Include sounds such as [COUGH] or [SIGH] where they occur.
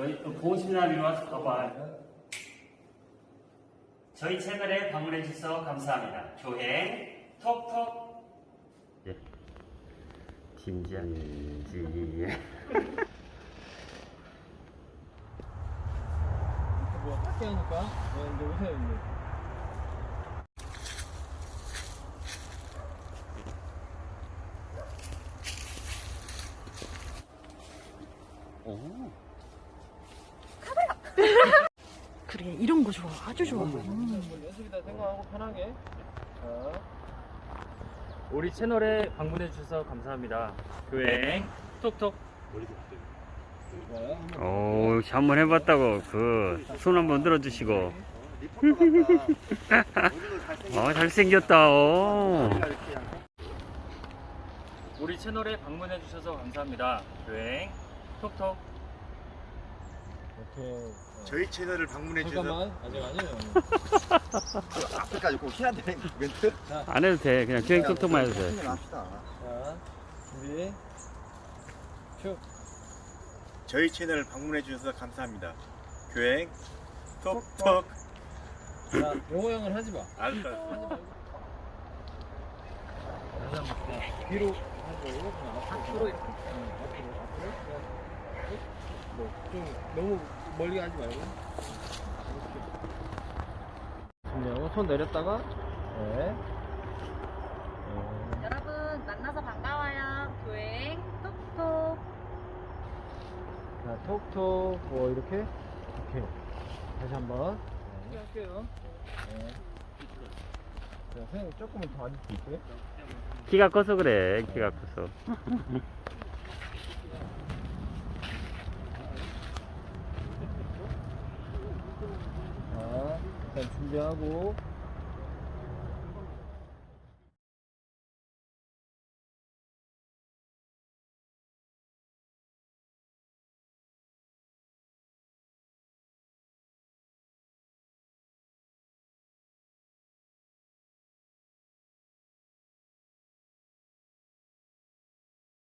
저희 또 보신남이 와서 봐봐. 저희 채널에 방문해 주셔서 감사합니다. 교행 톡톡. 예. 팀장지. 뭐 작게 하니까 네, 이제 오세요 이제 오. [LAUGHS] 그래 이런 거 좋아 아주 좋아 음. 뭐 연습이다 생각하고 편하게 자 우리 채널에 방문해 주셔서 감사합니다. 교행 톡톡. 좋아요 오, 역시 한번 해봤다고 그 손 한번 들어주시고. [LAUGHS] 어, 잘생겼다. 어. 우리 채널에 방문해 주셔서 감사합니다. 교행 톡톡. 이렇게 저희 채널을 방문해 주셔서 잠깐만. 아직 아니에요. 앞에까지 꼭 해야 돼 멘트? 안 해도 돼. 그냥 교행 톡톡만 해도 돼. 합시다. 자 준비. 큐. 저희 채널을 방문해 주셔서 감사합니다. 교행. 톡톡. 자, 용호 형은 하지 마. 네. 뒤로 하고 그냥 앞으로 이렇게. 응, 앞으로 앞으로. 그냥 뭐좀 너무 멀리 하지 말고. 준비하고 손 내렸다가 네. 네. 여러분 만나서 반가워요 교행 톡톡 자, 톡톡 뭐 이렇게 이렇게 다시 한 번 네. 할게요. 네. 자, 선생님 조금만 더 앉을 수 있어요? 키가 커서 그래. 키가 커서. [LAUGHS] 자, 일단 준비하고